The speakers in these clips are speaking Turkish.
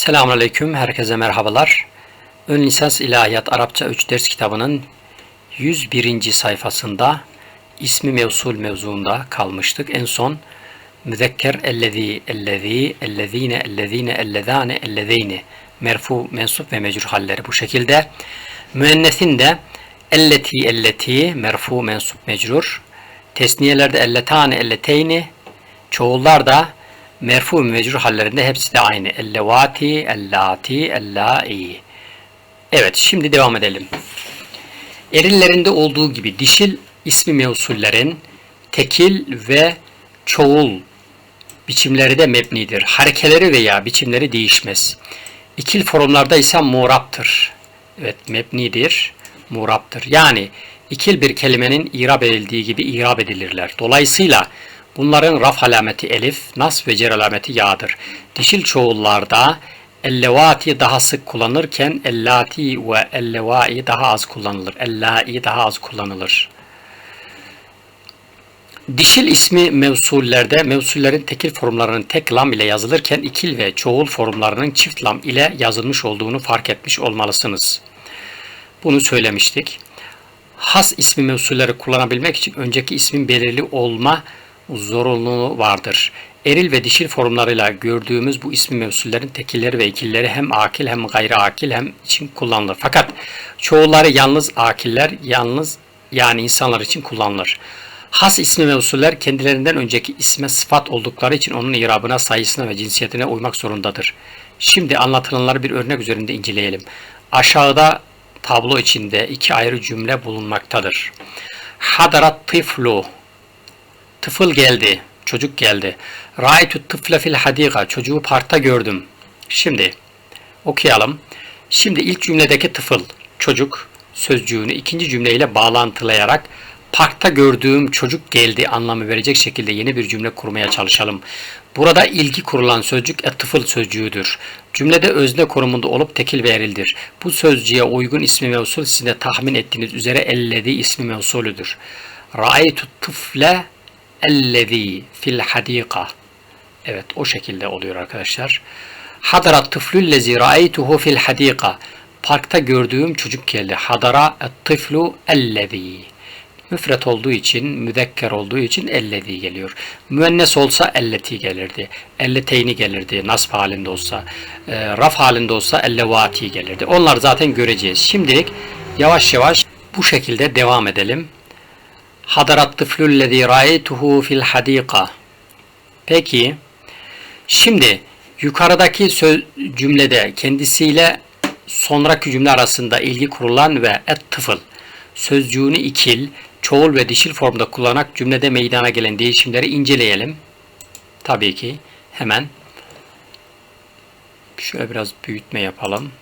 Selamünaleyküm, herkese merhabalar. Ön Lisans İlahiyat Arapça 3 ders kitabının 101. sayfasında ismi mevsul mevzuunda kalmıştık. En son müzekker ellezî, ellezî, ellezîne, ellezîne, ellezâne, ellezîne merfu, mensup ve mecrur halleri bu şekilde. Müennesin de elleti, elleti, merfu, mensup, mecrur. Tesniyelerde elletane, elleteyni, çoğullar da merfu ve mecrur hallerinde hepsi de aynı. Ellevati, ellati, ellai. Evet şimdi devam edelim. Erillerinde olduğu gibi dişil ismi mevsullerin tekil ve çoğul biçimleri de mebnidir. Harekeleri veya biçimleri değişmez. İkil formlarda ise muraptır. Evet mebnidir, muraptır. Yani ikil bir kelimenin irab edildiği gibi irab edilirler. Dolayısıyla bunların raf alameti elif, nas ve cer alameti yağdır. Dişil çoğullarda ellevati daha sık kullanırken ellati ve ellevai daha az kullanılır. Ellai daha az kullanılır. Dişil ismi mevsullerde mevsullerin tekil formlarının tek lam ile yazılırken ikil ve çoğul formlarının çift lam ile yazılmış olduğunu fark etmiş olmalısınız. Bunu söylemiştik. Has ismi mevsulleri kullanabilmek için önceki ismin belirli olma zorunluluğu vardır. Eril ve dişil formlarıyla gördüğümüz bu ismi mevsullerin tekilleri ve ikilleri hem akil hem gayri akil hem için kullanılır. Fakat çoğulları yalnız akiller, yalnız yani insanlar için kullanılır. Has ismi mevsuller kendilerinden önceki isme sıfat oldukları için onun irabına, sayısına ve cinsiyetine uymak zorundadır. Şimdi anlatılanları bir örnek üzerinde inceleyelim. Aşağıda tablo içinde iki ayrı cümle bulunmaktadır. Hadarat tiflu Tıfıl geldi, çocuk geldi. Ra'ytu tıfle fil hadika, çocuğu parkta gördüm. Şimdi okuyalım. Şimdi ilk cümledeki tıfıl, çocuk sözcüğünü ikinci cümleyle bağlantılayarak parkta gördüğüm çocuk geldi anlamı verecek şekilde yeni bir cümle kurmaya çalışalım. Burada ilgi kurulan sözcük etıfıl sözcüğüdür. Cümlede özne konumunda olup tekil ve erildir. Bu sözcüğe uygun ismi mevsul sizin de tahmin ettiğiniz üzere elledi ismi mevsulüdür. Ra'aytu tıfle ellezî fil hadika. Evet o şekilde oluyor arkadaşlar. Hadarat tıflüllezi ra'aytuhu fil hadika. Parkta gördüğüm çocuk geldi. Hadara tıflu ellezî. Müfret olduğu için, müzekker olduğu için ellezî geliyor. Müennes olsa elleti gelirdi. Elleteyni gelirdi. Nasb halinde olsa. E, raf halinde olsa ellevati gelirdi. Onlar zaten göreceğiz. Şimdilik yavaş yavaş bu şekilde devam edelim. Hadarat tıflüllezî râeytuhu fil hadîka. Peki, şimdi yukarıdaki söz, cümlede kendisiyle sonraki cümle arasında ilgi kurulan ve et tıfıl sözcüğünü ikil, çoğul ve dişil formda kullanarak cümlede meydana gelen değişimleri inceleyelim. Tabii ki hemen şöyle biraz büyütme yapalım.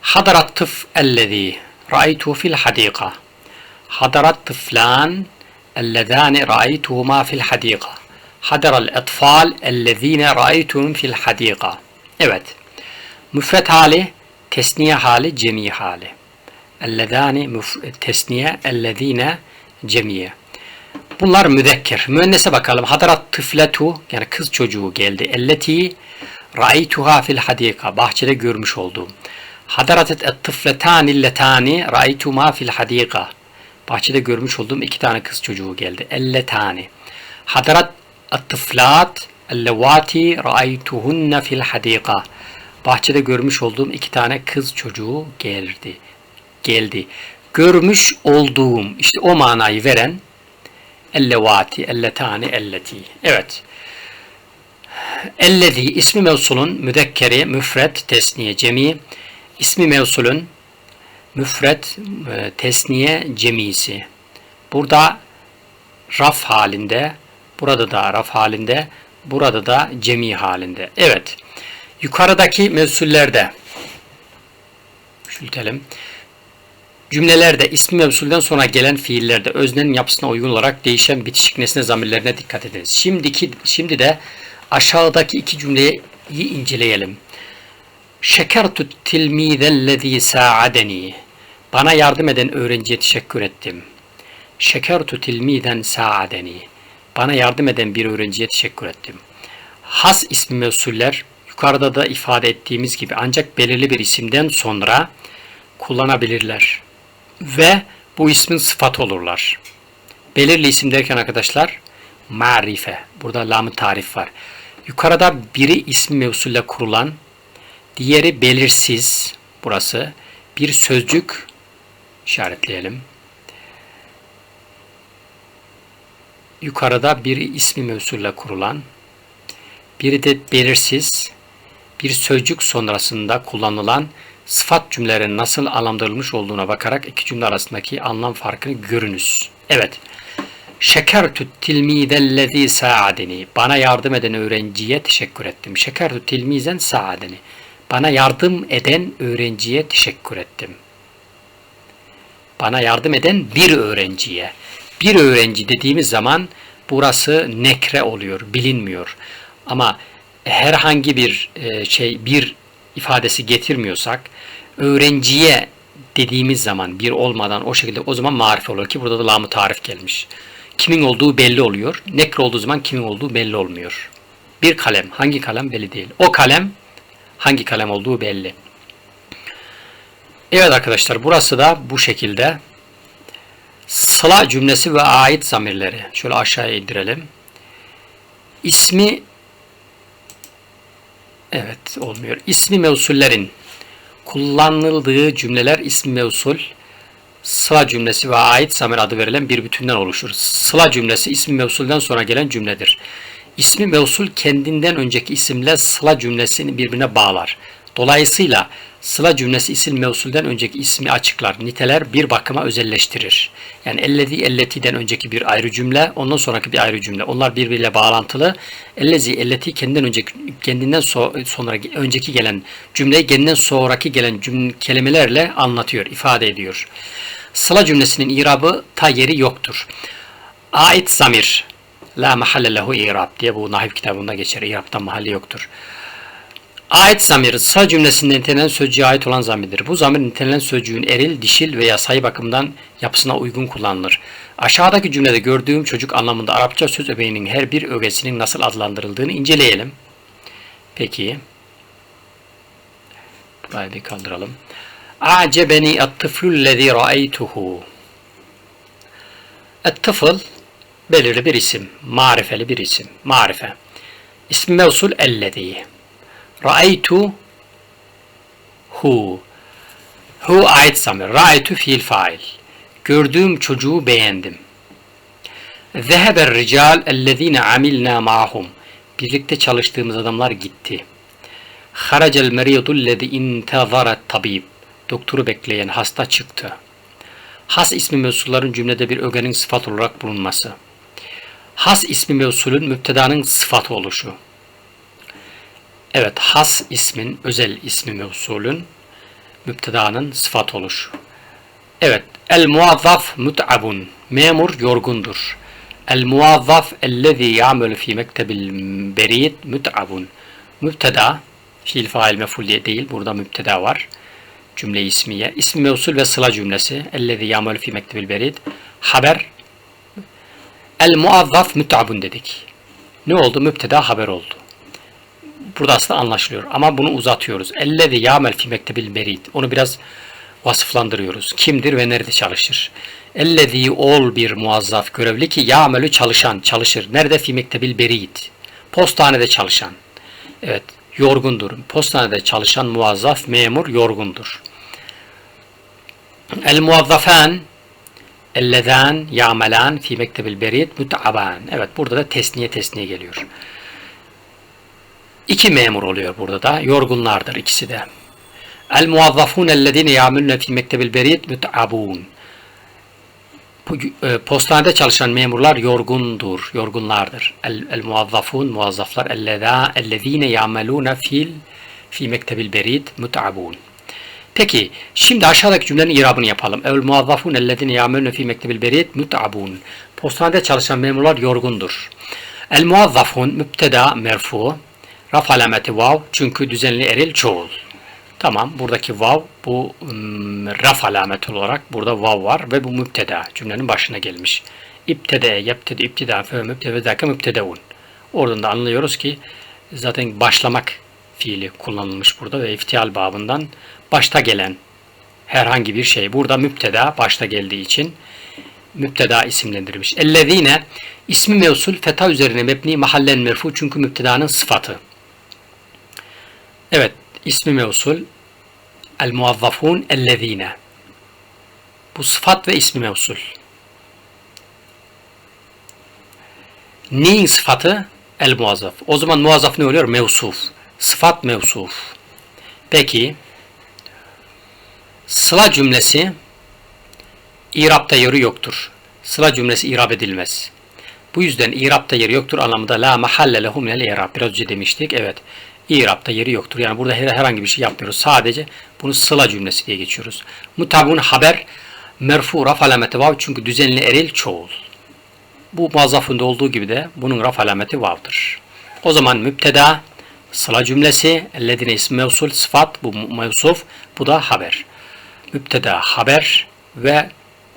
Hadarat tıf ellezî râeytuhu fil hadîka. حضر الطفلان اللذان رأيتهما في الحديقة حضر الأطفال الذين رأيتهم في الحديقة Evet. Müfret hali, tesniye hali, cemi hali. Ellezani tesniye, ellezine cemiye. Bunlar müzekker. Müennese bakalım. Hadarat tıfletu yani kız çocuğu geldi. Elleti ra'aytuha fil hadika. Bahçede görmüş olduğum. Hadarat et tıfletani letani ra'aytuma fil hadika. Bahçede görmüş olduğum iki tane kız çocuğu geldi. Elle tane. Hadarat at-tıflat ellevati ra'aytuhunne fil hadika. Bahçede görmüş olduğum iki tane kız çocuğu geldi. Geldi. Görmüş olduğum işte o manayı veren ellevati, elletani, elleti. Evet. Ellezi ismi mevsulun müdekkeri, müfret, tesniye, cemi. İsmi mevsulun müfret, e, tesniye, cemisi. Burada raf halinde, burada da raf halinde, burada da cemi halinde. Evet. Yukarıdaki mevsullerde küçültelim. Cümlelerde ismi mevsulden sonra gelen fiillerde öznenin yapısına uygun olarak değişen bitişik nesne zamirlerine dikkat ediniz. Şimdiki şimdi de aşağıdaki iki cümleyi inceleyelim. Şekertu tilmidellezî sa'adeni. Bana yardım eden öğrenciye teşekkür ettim. Şekertu tilmiden sa'adeni. Bana yardım eden bir öğrenciye teşekkür ettim. Has ismi mevsuller yukarıda da ifade ettiğimiz gibi ancak belirli bir isimden sonra kullanabilirler. Ve bu ismin sıfat olurlar. Belirli isim derken arkadaşlar marife. Burada lam tarif var. Yukarıda biri ismi mevsulle kurulan, diğeri belirsiz. Burası bir sözcük işaretleyelim. Yukarıda biri ismi mevsulle kurulan, biri de belirsiz bir sözcük sonrasında kullanılan sıfat cümlelerin nasıl anlamlandırılmış olduğuna bakarak iki cümle arasındaki anlam farkını görünüz. Evet. Şekertü tilmizellezî sa'adeni. Bana yardım eden öğrenciye teşekkür ettim. Şekertü tilmizen sa'adeni. Bana yardım eden öğrenciye teşekkür ettim. Bana yardım eden bir öğrenciye. Bir öğrenci dediğimiz zaman burası nekre oluyor, bilinmiyor. Ama herhangi bir e, şey bir ifadesi getirmiyorsak öğrenciye dediğimiz zaman bir olmadan o şekilde o zaman marife olur ki burada da lamı tarif gelmiş. Kimin olduğu belli oluyor. Nekre olduğu zaman kimin olduğu belli olmuyor. Bir kalem hangi kalem belli değil. O kalem hangi kalem olduğu belli. Evet arkadaşlar burası da bu şekilde. Sıla cümlesi ve ait zamirleri. Şöyle aşağıya indirelim. İsmi Evet olmuyor. İsmi mevsullerin kullanıldığı cümleler ismi mevsul sıla cümlesi ve ait zamir adı verilen bir bütünden oluşur. Sıla cümlesi ismi mevsulden sonra gelen cümledir. İsmi mevsul kendinden önceki isimle sıla cümlesini birbirine bağlar. Dolayısıyla sıla cümlesi isim mevsulden önceki ismi açıklar. Niteler bir bakıma özelleştirir. Yani ellezi elleti'den önceki bir ayrı cümle, ondan sonraki bir ayrı cümle. Onlar birbiriyle bağlantılı. Ellezi elleti kendinden önceki kendinden so sonra önceki gelen cümleyi kendinden sonraki gelen cümle, kelimelerle anlatıyor, ifade ediyor. Sıla cümlesinin irabı ta yeri yoktur. Ait zamir la mahalle lehu irab diye bu Nahif kitabında geçer. İrab'dan mahalli yoktur. Ait zamir sa cümlesinde nitelenen sözcüğe ait olan zamirdir. Bu zamir nitelenen sözcüğün eril, dişil veya sayı bakımından yapısına uygun kullanılır. Aşağıdaki cümlede gördüğüm çocuk anlamında Arapça söz öbeğinin her bir ögesinin nasıl adlandırıldığını inceleyelim. Peki. Burayı bir kaldıralım. A'cebeni at-tıflü lezi ra'eytuhu. Et-tıfıl belirli bir isim. Marifeli bir isim. Marife. İsmi mevsul ellezi. Ra'aytu hu. Hu ait zamir. Ra'aytu fiil fail. Gördüğüm çocuğu beğendim. Zeheber rical ellezine amilna ma'hum. Birlikte çalıştığımız adamlar gitti. Haracel meriyadu lezi intazaret tabib. Doktoru bekleyen hasta çıktı. Has ismi mevsulların cümlede bir ögenin sıfat olarak bulunması. Has ismi mevsulün müptedanın sıfatı oluşu. Evet, has ismin, özel ismi mevsulün müptedanın sıfat oluşu. Evet, el muazzaf mut'abun, memur yorgundur. El muazzaf ellezî ya'melu fî mektebil berid mut'abun. Müpteda, fiil fail meful diye değil, burada müpteda var. Cümle ismiye. İsmi mevsul ve sıla cümlesi. Ellezî ya'melu fî mektebil berid. Haber. El muazzaf mut'abun dedik. Ne oldu? Müpteda haber oldu. Burada aslında anlaşılıyor. Ama bunu uzatıyoruz. Ellezi yamel fi mektebil berid. Onu biraz vasıflandırıyoruz. Kimdir ve nerede çalışır? Ellezi ol bir muazzaf görevli ki yamelü çalışan, çalışır. Nerede fi mektebil berid? Postanede çalışan. Evet, yorgundur. Postanede çalışan muazzaf memur yorgundur. El muazzafan ellezan yamelan fi mektebil berid mut'aban. Evet, burada da tesniye tesniye geliyor. İki memur oluyor burada da. Yorgunlardır ikisi de. El muvazzafun ellezine ya'mulune fi mektebil berid mut'abun. E, postanede çalışan memurlar yorgundur, yorgunlardır. El, el muvazzafun, muvazzaflar ellezâ, ellezîne ya'melûne fil fi mektebil berid mut'abun. Peki, şimdi aşağıdaki cümlenin irabını yapalım. El muvazzafun ellezîne ya'melûne fi mektebil berid mut'abun. Postanede çalışan memurlar yorgundur. El muvazzafun mübteda merfu, Raf alameti vav çünkü düzenli eril çoğul. Tamam buradaki vav bu ım, raf alameti olarak burada vav var ve bu müpteda cümlenin başına gelmiş. İbtede, yebtede, ibtida, fe mübtede, zâke mübtedeun. Oradan da anlıyoruz ki zaten başlamak fiili kullanılmış burada ve iftial babından başta gelen herhangi bir şey. Burada müpteda başta geldiği için müpteda isimlendirilmiş. Ellezine ismi mevsul feta üzerine mebni mahallen merfu çünkü müptedanın sıfatı. Evet ismi mevsul el muazzafun ellezine. Bu sıfat ve ismi mevsul. Neyin sıfatı? El muazzaf. O zaman muazzaf ne oluyor? Mevsuf. Sıfat mevsuf. Peki sıla cümlesi İrapta yeri yoktur. Sıla cümlesi irab edilmez. Bu yüzden İrapta yeri yoktur anlamında la mahalle lehu minel irab. Biraz önce demiştik. Evet. İrapta yeri yoktur. Yani burada her- herhangi bir şey yapmıyoruz. Sadece bunu sıla cümlesi diye geçiyoruz. Mutabun haber merfu raf alameti vav çünkü düzenli eril çoğul. Bu mazafında olduğu gibi de bunun raf alameti vav'dır. O zaman müpteda sıla cümlesi ellezine ismi mevsul sıfat bu mevsuf bu da haber. Müpteda haber ve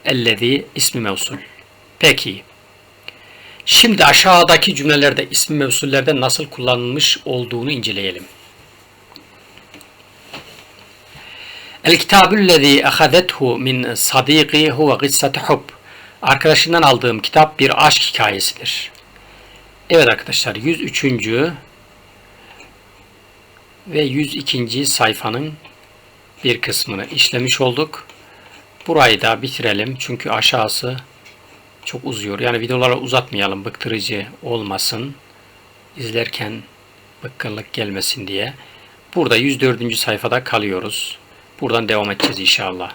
ellezi ismi mevsul. Peki. Şimdi aşağıdaki cümlelerde ismi mevsullerde nasıl kullanılmış olduğunu inceleyelim. El kitabüllezî ehadethu min sadîqi huve gıssate hub. Arkadaşından aldığım kitap bir aşk hikayesidir. Evet arkadaşlar 103. ve 102. sayfanın bir kısmını işlemiş olduk. Burayı da bitirelim çünkü aşağısı çok uzuyor. Yani videoları uzatmayalım bıktırıcı olmasın. İzlerken bıkkınlık gelmesin diye. Burada 104. sayfada kalıyoruz. Buradan devam edeceğiz inşallah.